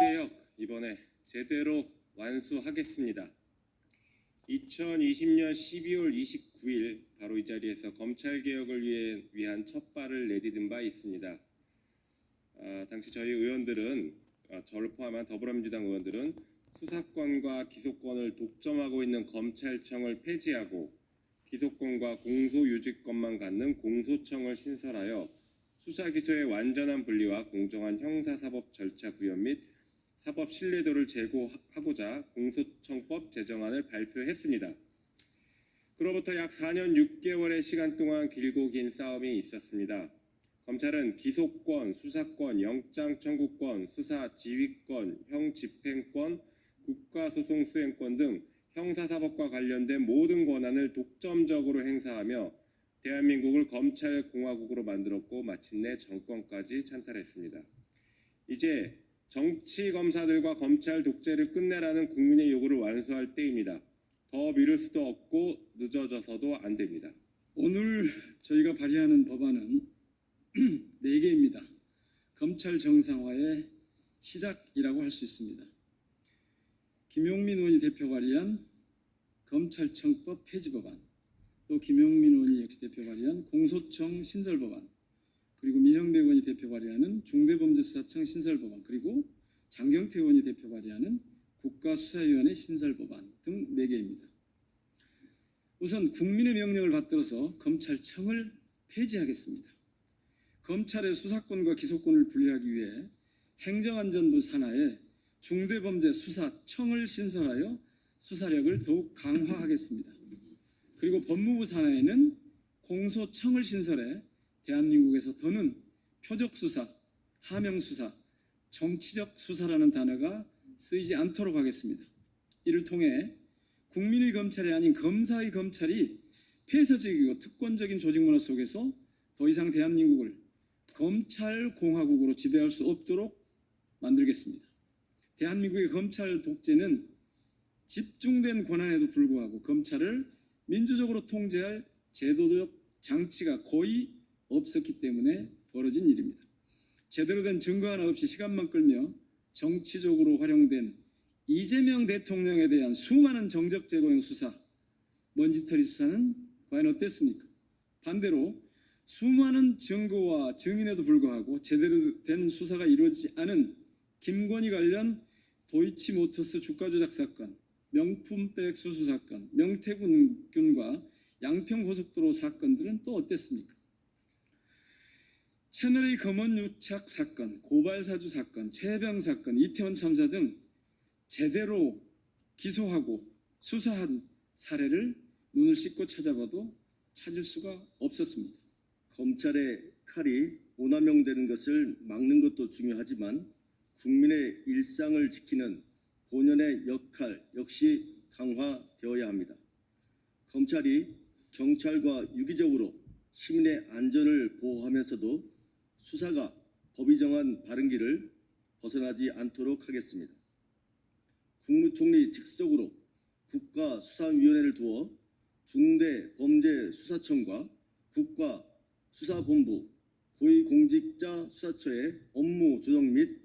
검찰개혁 이번에 제대로 완수하겠습니다. 2020년 12월 29일 바로 이 자리에서 검찰 개혁을 위해, 위한 첫 발을 내디딘 바 있습니다. 아, 당시 저희 의원들은 아, 저를 포함한 더불어민주당 의원들은 수사권과 기소권을 독점하고 있는 검찰청을 폐지하고 기소권과 공소유지권만 갖는 공소청을 신설하여 수사 기소의 완전한 분리와 공정한 형사사법 절차 구현 및 사법 신뢰도를 제고하고자 공소청법 제정안을 발표했습니다. 그로부터 약 4년 6개월의 시간 동안 길고 긴 싸움이 있었습니다. 검찰은 기소권, 수사권, 영장 청구권, 수사 지휘권, 형 집행권, 국가소송 수행권 등 형사사법과 관련된 모든 권한을 독점적으로 행사하며 대한민국을 검찰 공화국으로 만들었고 마침내 정권까지 찬탈했습니다. 이제 정치 검사들과 검찰 독재를 끝내라는 국민의 요구를 완수할 때입니다. 더 미룰 수도 없고 늦어져서도 안 됩니다. 오늘 저희가 발의하는 법안은 네 개입니다. 검찰 정상화의 시작이라고 할 수 있습니다. 김용민 의원이 대표 발의한 검찰청법 폐지 법안, 또 김용민 의원이 역시 대표 발의한 공소청 신설 법안, 그리고 민영배 의원이 대표 발의하는 중대범죄수사청 신설 법안, 그리고 장경태 의원이 대표 발의하는 국가수사위원회 신설 법안 등네 개입니다. 우선 국민의 명령을 받들어서 검찰청을 폐지하겠습니다. 검찰의 수사권과 기소권을 분리하기 위해 행정안전부 산하에 중대범죄 수사청을 신설하여 수사력을 더욱 강화하겠습니다. 그리고 법무부 산하에는 공소청을 신설해 대한민국에서 더는 표적 수사, 하명 수사, 정치적 수사라는 단어가 쓰이지 않도록 하겠습니다. 이를 통해 국민의 검찰이 아닌 검사의 검찰이 폐쇄적이고 특권적인 조직 문화 속에서 더 이상 대한민국을 검찰 공화국으로 지배할 수 없도록 만들겠습니다. 대한민국의 검찰 독재는 집중된 권한에도 불구하고 검찰을 민주적으로 통제할 제도적 장치가 거의 없었기 때문에 벌어진 일입니다. 제대로 된 증거 하나 없이 시간만 끌며 정치적으로 활용된 이재명 대통령에 대한 수많은 정적 제거형 수사, 먼지털이 수사는 과연 어땠습니까? 반대로 수많은 증거와 증인에도 불구하고 제대로 된 수사가 이루어지지 않은 김건희 관련 도이치모터스 주가 조작 사건, 명품백 수수 사건, 명태균과 양평고속도로 사건들은 또 어땠습니까? 채널의 검언 유착 사건, 고발 사주 사건, 최병 사건, 이태원 참사 등 제대로 기소하고 수사한 사례를 눈을 씻고 찾아봐도 찾을 수가 없었습니다. 검찰의 칼이 오남용되는 것을 막는 것도 중요하지만 국민의 일상을 지키는 본연의 역할 역시 강화되어야 합니다. 검찰이 경찰과 유기적으로 시민의 안전을 보호하면서도 수사가 법이 정한 바른 길을 벗어나지 않도록 하겠습니다. 국무총리 직속으로 국가수사위원회를 두어 중대범죄수사청과 국가수사본부, 고위공직자 수사처의 업무 조정 및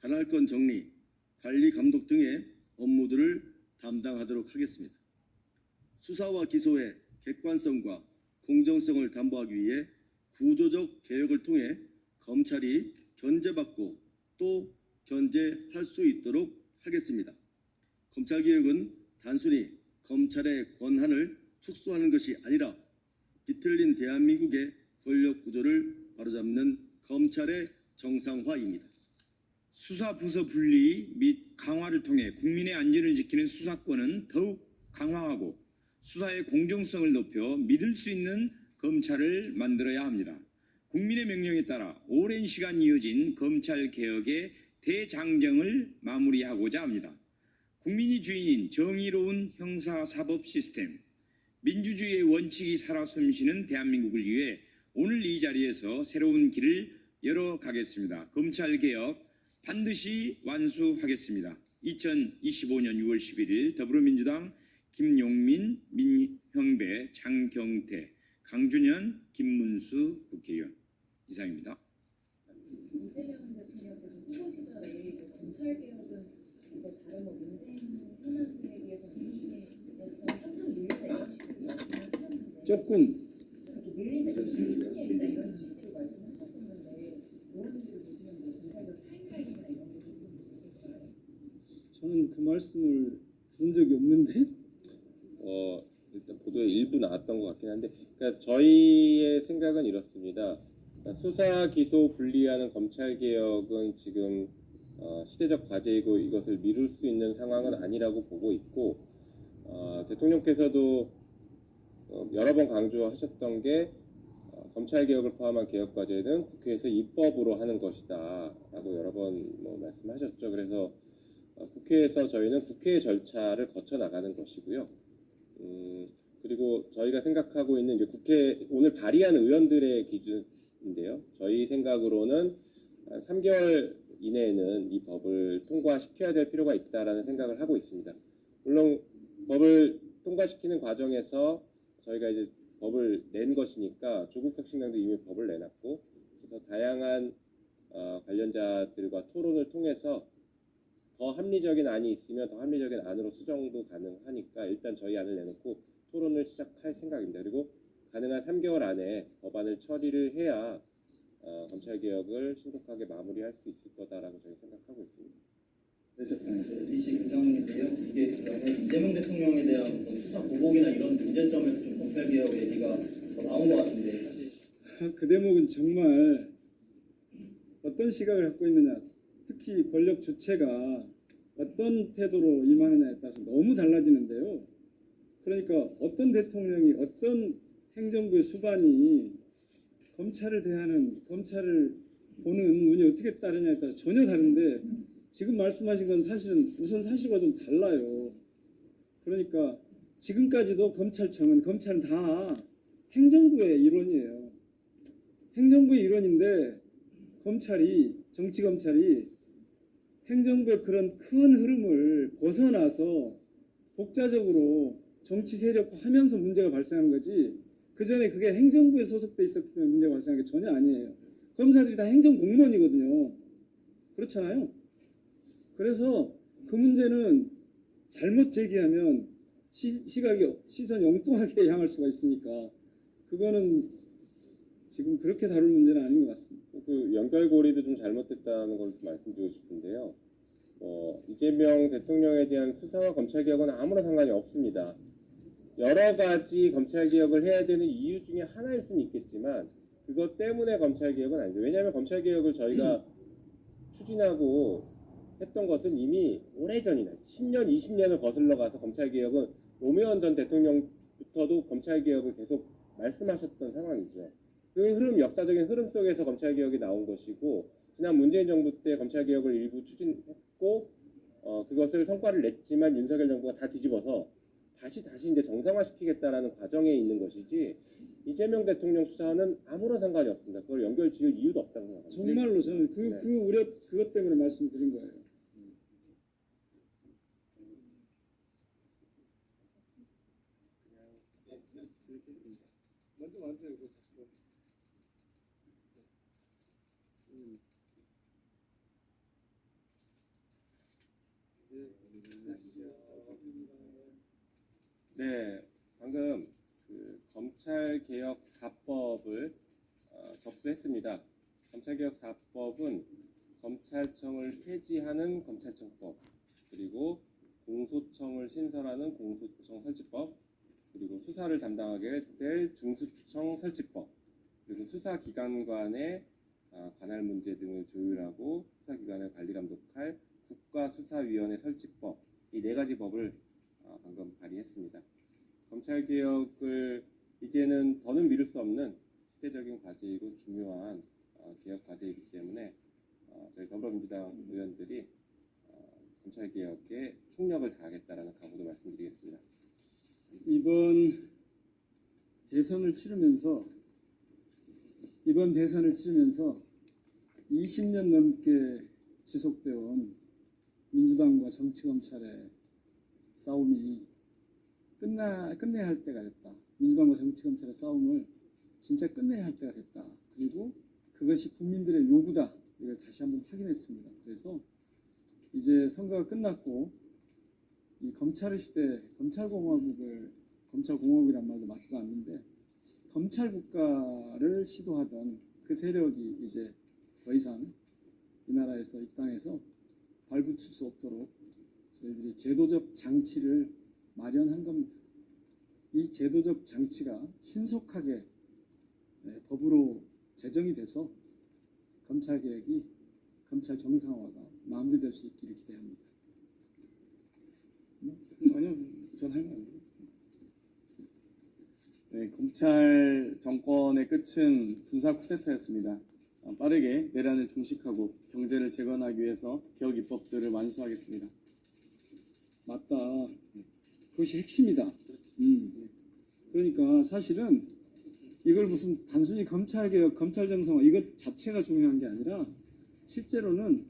관할권 정리, 관리 감독 등의 업무들을 담당하도록 하겠습니다. 수사와 기소의 객관성과 공정성을 담보하기 위해 구조적 개혁을 통해 검찰이 견제받고 또 견제할 수 있도록 하겠습니다. 검찰 개혁은 단순히 검찰의 권한을 축소하는 것이 아니라 비틀린 대한민국의 권력 구조를 바로잡는 검찰의 정상화입니다. 수사 부서 분리 및 강화를 통해 국민의 안전을 지키는 수사권은 더욱 강화하고 수사의 공정성을 높여 믿을 수 있는 검찰을 만들어야 합니다. 국민의 명령에 따라 오랜 시간 이어진 검찰 개혁의 대장정을 마무리하고자 합니다. 국민이 주인인 정의로운 형사 사법 시스템, 민주주의의 원칙이 살아 숨쉬는 대한민국을 위해 오늘 이 자리에서 새로운 길을 열어가겠습니다. 검찰 개혁 반드시 완수하겠습니다. 2025년 6월 11일 더불어민주당 김용민, 민형배, 장경태, 강준현, 김문수 국회의원 이상입니다. 조금 저는 그 말씀을 들은 적이 없는데 어 일단 보도에 일부 나왔던 것 같긴 한데 그러니까 저희의 생각은 이렇습니다. 수사 기소 분리하는 검찰 개혁은 지금 어, 시대적 과제이고 이것을 미룰 수 있는 상황은 아니라고 보고 있고, 어, 대통령께서도 어, 여러 번 강조하셨던 게 어, 검찰 개혁을 포함한 개혁 과제는 국회에서 입법으로 하는 것이다라고 여러 번 뭐 말씀하셨죠. 그래서 어, 국회에서 저희는 국회의 절차를 거쳐 나가는 것이고요. 음, 그리고 저희가 생각하고 있는 이제 국회 오늘 발의한 의원들의 기준 인데요. 저희 생각으로는 한 3개월 이내에는 이 법을 통과시켜야 될 필요가 있다라는 생각을 하고 있습니다. 물론 법을 통과시키는 과정에서 저희가 이제 법을 낸 것이니까 조국 혁신당도 이미 법을 내놨고 그래서 다양한 어, 관련자들과 토론을 통해서 더 합리적인 안이 있으면 더 합리적인 안으로 수정도 가능하니까 일단 저희 안을 내놓고 토론을 시작할 생각입니다. 그리고 가능한 3개월 안에 법안을 처리를 해야 어, 검찰 개혁을 신속하게 마무리할 수 있을 거다라고 저희 생각하고 있습니다. 그래서 DC 김상훈인데요. 이게 그러면 이재명 대통령에 대한 수사 보복이나 이런 문제점에서 좀 검찰 개혁 얘기가 더 나온 것 같은데 사실 그 대목은 정말 어떤 시각을 갖고 있느냐 특히 권력 주체가 어떤 태도로 임하느냐에 따라서 너무 달라지는데요. 그러니까 어떤 대통령이 어떤 행정부의 수반이 검찰을 대하는 검찰을 보는 눈이 어떻게 따르냐에 따라서 전혀 다른데 지금 말씀하신 건 사실은 우선 사실과 좀 달라요. 그러니까 지금까지도 검찰청은 검찰은 다 행정부의 일원이에요. 행정부의 일원인데 검찰이 정치 검찰이 행정부의 그런 큰 흐름을 벗어나서 독자적으로 정치 세력화하면서 문제가 발생한 거지. 그 전에 그게 행정부에 소속돼 있었기 때문에 문제가 발생한 게 전혀 아니에요. 검사들이 다 행정 공무원이거든요. 그렇잖아요. 그래서 그 문제는 잘못 제기하면 시, 시각이 시선이 엉뚱하게 향할 수가 있으니까 그거는 지금 그렇게 다룰 문제는 아닌 것 같습니다. 그 연결고리도 좀 잘못됐다는 걸 좀 말씀드리고 싶은데요. 어, 이재명 대통령에 대한 수사와 검찰 개혁은 아무런 상관이 없습니다. 여러 가지 검찰 개혁을 해야 되는 이유 중에 하나일 수는 있겠지만 그것 때문에 검찰 개혁은 아니죠. 왜냐하면 검찰 개혁을 저희가 추진하고 했던 것은 이미 오래전이나 10년, 20년을 거슬러 가서 검찰 개혁은 노무현 전 대통령부터도 검찰 개혁을 계속 말씀하셨던 상황이죠. 그 흐름, 역사적인 흐름 속에서 검찰 개혁이 나온 것이고 지난 문재인 정부 때 검찰 개혁을 일부 추진했고 어, 그것을 성과를 냈지만 윤석열 정부가 다 뒤집어서 다시 다시 이제 정상화시키겠다라는 과정에 있는 것이지 이재명 대통령 수사는 아무런 상관이 없습니다. 그걸 연결 지을 이유도 없다고 생각합니다. 정말로 저는 그, 네. 그 우려 그것 때문에 말씀드린 거예요. 먼저 네, 방금 그 검찰 개혁 4법을 어, 접수했습니다. 검찰 개혁 4법은 검찰청을 폐지하는 검찰청법, 그리고 공소청을 신설하는 공소청 설치법, 그리고 수사를 담당하게 될 중수청 설치법, 그리고 수사기관 간의 아, 관할 문제 등을 조율하고 수사기관을 관리 감독할 국가수사위원회 설치법 이 네 가지 법을 아, 방금 발의했습니다. 검찰 개혁을 이제는 더는 미룰 수 없는 시대적인 과제이고 중요한 어, 개혁 과제이기 때문에 어, 저희 더불어민주당 의원들이 어, 검찰 개혁에 총력을 다하겠다라는 각오도 말씀드리겠습니다. 이번 대선을 치르면서 이번 대선을 치르면서 20년 넘게 지속되어 온 민주당과 정치검찰의 싸움이 끝나 끝내야 할 때가 됐다. 민주당과 정치검찰의 싸움을 진짜 끝내야 할 때가 됐다. 그리고 그것이 국민들의 요구다. 이걸 다시 한번 확인했습니다. 그래서 이제 선거가 끝났고 이 검찰의 시대, 검찰공화국을 검찰공화국이란 말도 맞지도 않는데 검찰 국가를 시도하던 그 세력이 이제 더 이상 이 나라에서 이 땅에서 발붙일 수 없도록 저희들이 제도적 장치를 마련한 겁니다. 이 제도적 장치가 신속하게 네, 법으로 제정이 돼서 검찰 개혁이 검찰 정상화가 마무리될 수 있기를 기대합니다. 아니요, 전할 말요. 네, 검찰 정권의 끝은 군사 쿠데타였습니다. 어, 빠르게 내란을 종식하고 경제를 재건하기 위해서 개혁 입법들을 완수하겠습니다. 맞다. 그것이 핵심이다. 음. 그러니까 사실은 이걸 무슨 단순히 검찰 개혁, 검찰 정상화 이것 자체가 중요한 게 아니라 실제로는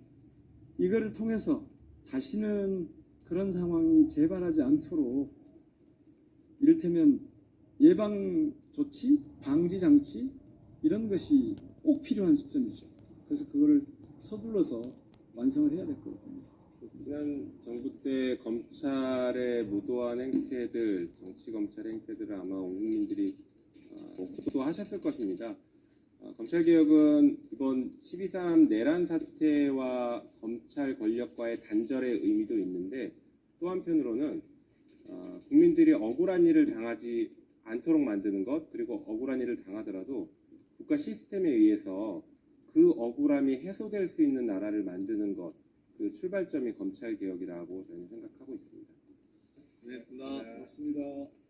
이거를 통해서 다시는 그런 상황이 재발하지 않도록 이를테면 예방 조치, 방지 장치 이런 것이 꼭 필요한 시점이죠. 그래서 그거를 서둘러서 완성을 해야 될 거거든요. 지난 정부 때 검찰의 무도한 행태들, 정치 검찰 행태들을 아마 온 국민들이 어, 목도하셨을 것입니다. 어, 검찰 개혁은 이번 12.3 내란 사태와 검찰 권력과의 단절의 의미도 있는데 또 한편으로는 어, 국민들이 억울한 일을 당하지 않도록 만드는 것 그리고 억울한 일을 당하더라도 국가 시스템에 의해서 그 억울함이 해소될 수 있는 나라를 만드는 것 그 출발점이 검찰 개혁이라고 저는 생각하고 있습니다. 고맙습니다. 고맙습니다.